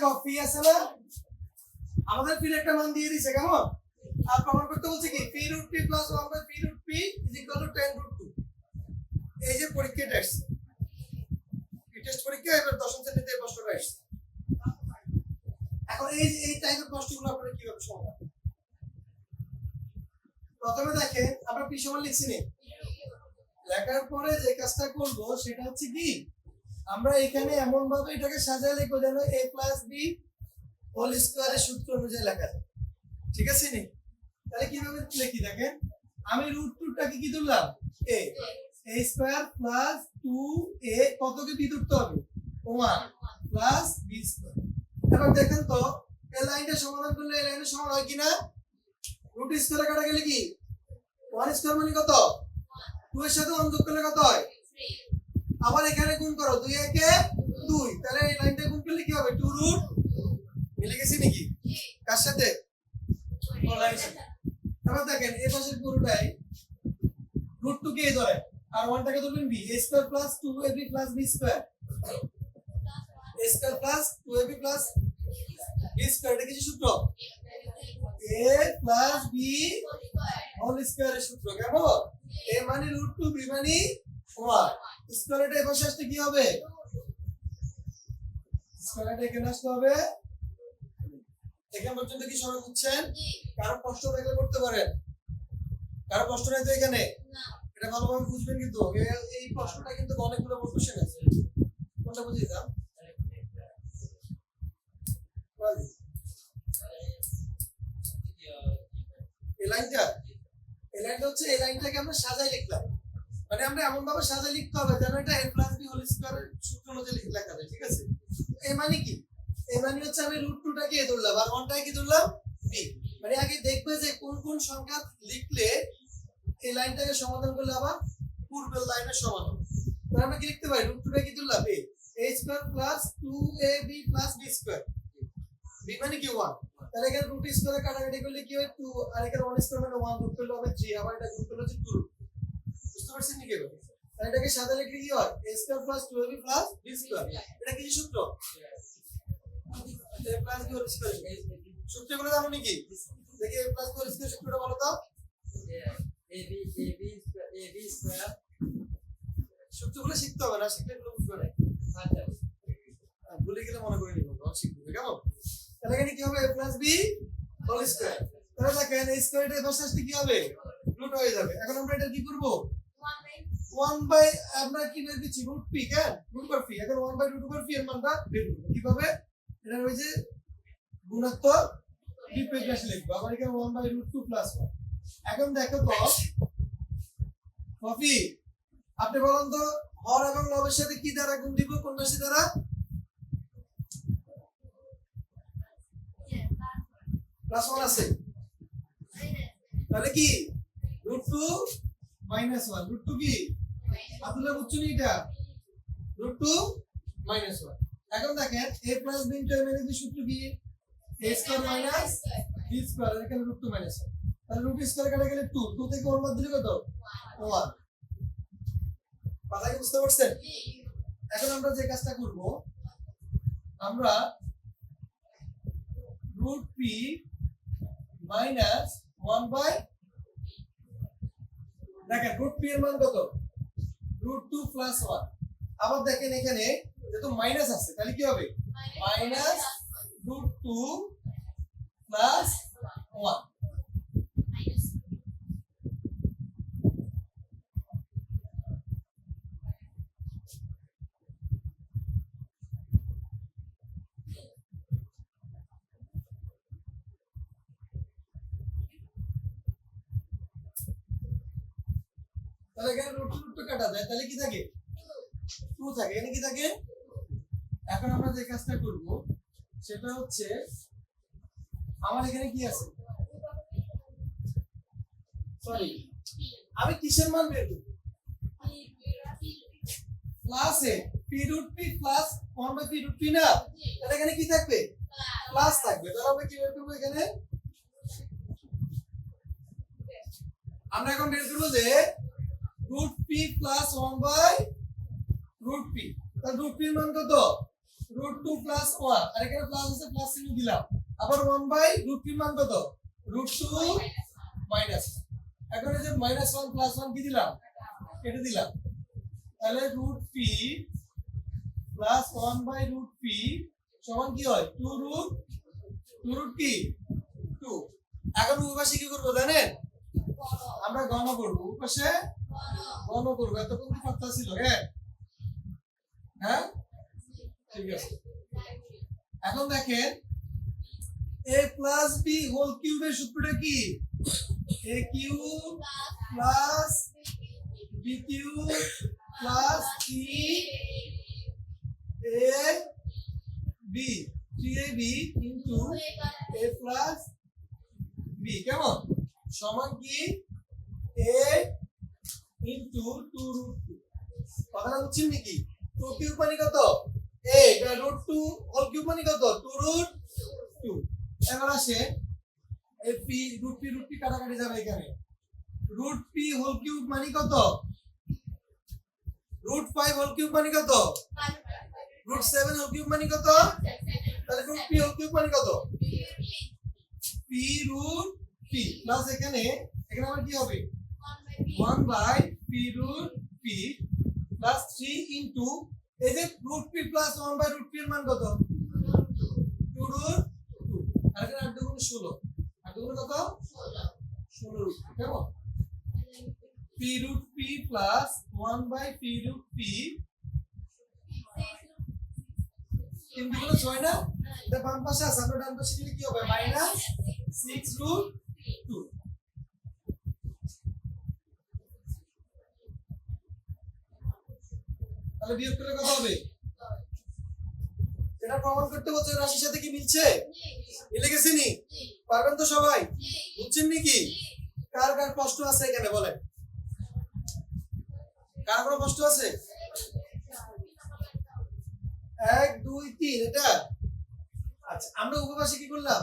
দেখো পি আছে না আমাদের পি একটা মান দিয়ে দিছে, কেমন? আর প্রমাণ করতে বলছে কি? P root P plus one by P root P is equal to ten root two এই যে পরীক্ষাটা আসছে। টেস্ট পরীক্ষা, এবার দশম শ্রেণীতে এই প্রশ্নটা আসছে। এখন এই এই টাইপের প্রশ্নগুলো আপনারা কীভাবে সমাধান প্রথমে দেখেন, আমরা পি সমান লিখছি নি। লেখার পরে যে কাজটা করব, সেটা হচ্ছে কি? আমরা এখানে এমন ভাবে এটাকে সাজায় লিখব যেন এ প্লাস বি হোল স্কোয়ারের সূত্র অনুযায়ী লেখা যায়। ঠিক আছে নি? তাহলে কীভাবে লিখি দেখেন? আমি রুট টুটাকে কি ধরলাম? A A square plus two A কতকে B ধরতে হবে? ওয়ান প্লাস বি স্কোয়ার এবার দেখেন তো এই লাইনটা সমাধান করলে এই লাইনের সমান হয় কিনা? রুট স্কোয়ারে কাটা গেলে কি? ওয়ান স্কোয়ার মানে কত? টু এর সাথে ওয়ান করলে কত হয়? আবার এখানে গুণ করো দুই একে দুই। তাহলে এই লাইনটা গুণ করলে কি হবে? টু রুট মিলে গেছে নাকি? কার সাথে? এবার দেখেন এই পাশের পুরোটাই রুট টু কে ধরে। আর ওয়ানটাকে ধরবেন B A square plus two A B plus B square A square plus two A B plus B square এটা কিছু সূত্র? এ প্লাস বি হোল স্কোয়ারের সূত্র কেমন? এ মানে রুট টু বি মানে ওয়ান স্কোয়ার এপাশে আসতে কি হবে? স্কোয়ার এখানে আসতে হবে। এখান পর্যন্ত কি সবাই বুঝছেন কারও কষ্ট থাকলে করতে পারেন। কারও কষ্ট নাই তো এখানে? এটা ভালোভাবে বুঝবেন কিন্তু এই প্রশ্নটা কিন্তু অনেকগুলো কোশ্চেন আছে কোনটা বুঝিয়ে দাও এই লাইনটা? এই লাইনটা হচ্ছে এই লাইনটাকে আমরা সাজাই লিখলাম। মানে আমরা এমন ভাবে সাজাই লিখতে হবে যেন এটা a প্লাস বি হোল স্কয়ারের সূত্র অনুযায়ী লিখ- যায়, ঠিক আছে? এ মানে কি? এ মানে হচ্ছে আমি রুট টুটাকে এ ধরলাম, আর ওয়ানটাকে কি ধরলাম? বি মানে আগে দেখবে যে কোন কোন সংখ্যা লিখলে এই লাইনটাকে সমাধান করলে আবার পূর্বের লাইনের সমান হবে তাহলে আমরা কি লিখতে পারি? রুট টুটা কি ধরলাম? A a square plus two A B plus B square B মানে কি? ওয়ান তাহলে এখানে রুট স্কয়ারে কাটাকাটি করলে কি হয়? টু আর এখানে ওয়ান স্কয়ার মানে ওয়ান রুট করলে হবে থ্রি আবার এটা গুণ করলে হচ্ছে টু বুঝতে নাকি এবার তাহলে এটাকে সাদা লিখলে কি হয়? A square plus two B plus B square এটা কি সূত্র? A প্লাস বি জানো নাকি? দেখি a plus B whole square সূত্রটা বলো তো। সূত্রগুলো শিখতে হবে, না শিখলে এগুলো বুঝবে না ভুলে গেলে মনে করে নিবো শিখবে কেমন? তাহলে এখানে কি হবে? A plus B whole square তাহলে দেখেন এই স্কয়ারটা পাশে আসলে কি হবে? রুট হয়ে যাবে। এখন আমরা এটা কি করব? ওয়ান বাই আমরা কি বের রুট পি কেন রুট ওভার পি এখন one by root over P এর মানটা বের করব। কীভাবে? এটা ওই যে গুণাত্মক বিপরীত লিখব। আবার এখানে one by root two plus one এখন দেখো তো, কপি, আপনি বলেন তো, হর এবং লবের সাথে কি দ্বারা গুণ দিব? কোন রাশি দ্বারা? প্লাস ওয়ান আছে। তাহলে কি? Root two minus one root two কি? আপনারা বুঝছেন এটা রুট টু মাইনাস ওয়ান এখন দেখেন A plus B into M এর সূত্র কি? A square minus B square এখানে রুট টু মাইনাস ওয়ান তাহলে রুট স্কয়ার কাটা গেলে টু টু থেকে ওয়ান বাদ দিলে কত? ওয়ান কথা কি বুঝতে পারছেন? এখন আমরা যে কাজটা করব, আমরা root P minus one by দেখেন রুট পি এর মান কত? রুট টু প্লাস ওয়ান আবার দেখেন এখানে যেহেতু মাইনাস আছে তাহলে কি হবে? Minus root two plus one তাহলে এখানে রুট রুট কাটা যায়, তাহলে কি থাকে? টু থাকে, এখানে কি থাকে? এখন আমরা যে কাজটা করব, সেটা হচ্ছে, আমার এখানে কি আছে? সরি আমি কিসের মান বের করব? প্লাসে P root P plus one by P root P না? তাহলে এখানে কি থাকবে? প্লাস থাকবে, তাহলে আমরা কি বের করব এখানে? আমরা এখন বের করব যে root P plus one by root P তাহলে রুট পির মান কত? রুট টু প্লাস ওয়ান আর এখানে প্লাস আছে প্লাস চিহ্ন দিলাম। আবার ওয়ান বাই রুট থ্রি মান কত? রুট টু মাইনাস এখন এই যে মাইনাস ওয়ান প্লাস ওয়ান কি দিলাম? কেটে দিলাম। তাহলে root P plus one by root P সমান কি হয়? টু রুট টু রুট কি টু এখন উপাশে কি করব জানেন? আমরা গণ করব। উপাশে গণ করব এতক্ষণ কি কথা ছিল হ্যাঁ হ্যাঁ? ঠিক আছে। এখন দেখেন এ প্লাস বি হোল কিউবের সূত্রটা কি? A cube plus B cube plus B three A B into A plus B কেমন? সমান কি? এ ইন্টু নাকি? টু কিউব কত? A root two whole cube কত? টু রুট টু এবার কাটাকাটি যাবে এখানে। রুট পি হোল কিউব কত? রুট ফাইভ হোল কত? রুট সেভেন হোল কিউব কত? রুট পি হোল কিউব মানে কত? পি রুট পি প্লাস এখানে এখানে আমার কি হবে? 1 by P root P plus 3 into এই root P plus 1 by root P মান কত? 2 রুট 2 আর এখানে 8 দুগুণ 16 8 দুগুণ কত? 16 রুট কেমন? P root P plus 1 by P root P তিন 6 না বাম পাশে আছে, আমরা ডান পাশে কি হবে? মাইনাস 6 রুট তাহলে বিয়োগ করলে কত হবে? এটা প্রমাণ করতে বলছে রাশির সাথে কি মিলছে? মিলে গেছে নি? পারবেন তো সবাই? বুঝছেন নি কি? কার কার কষ্ট আছে এখানে, বলেন। কার কোনো কষ্ট আছে? এক, দুই, তিন, এটা? আচ্ছা আমরা উপবাসে কি করলাম?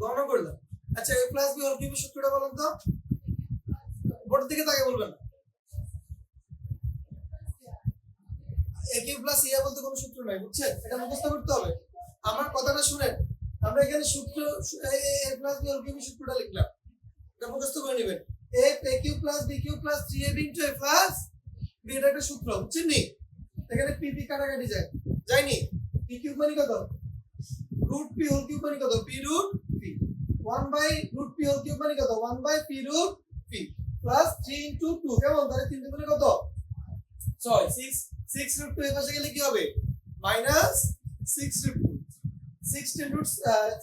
গণনা করলাম। আচ্ছা এ প্লাস বি হল কিউবের সূত্রটা বলুন তো? বোর্ড দিকে তাকে বলবেন এ কিউ প্লাস ইয়া বলতে কোনো সূত্র নাই, বুঝছেন? এটা মুখস্থ করতে হবে। আমার কথাটা শুনেন, আমরা এখানে সূত্র, এ প্লাস বি সূত্রটা লিখলাম। এটা মুখস্থ করে নেবেন। কিউ কিউ একটা সূত্র, বুঝছেন এখানে পি পি কাটাকাটি যায়। যায়নি? পি কিউব মানে root P whole cube P root P one by root P whole cube one by P root P plus three into two কেমন? তাহলে তিন দুগুণে কত? ছয় সিক্স সিক্স রুট টু পাশে গেলে কি হবে? Minus six root two sixteen root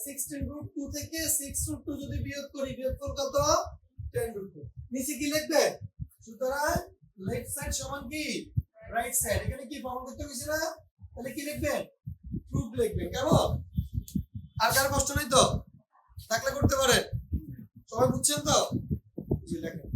sixteen root two থেকে সিক্স রুট টু যদি বিয়োগ করি, বিয়োগ কর কত? টেন রুট টু নিচে কি লিখবে? সুতরাং লেফট সাইড সমান কি? রাইট সাইড এখানে কি প্রমাণ করতে হয়েছে না? তাহলে কি লিখবেন? প্রুফ লিখবেন। কেমন? আর কারও কষ্ট নেই তো? থাকলে করতে পারেন। সবাই বুঝছেন তো? জি, লেখেন।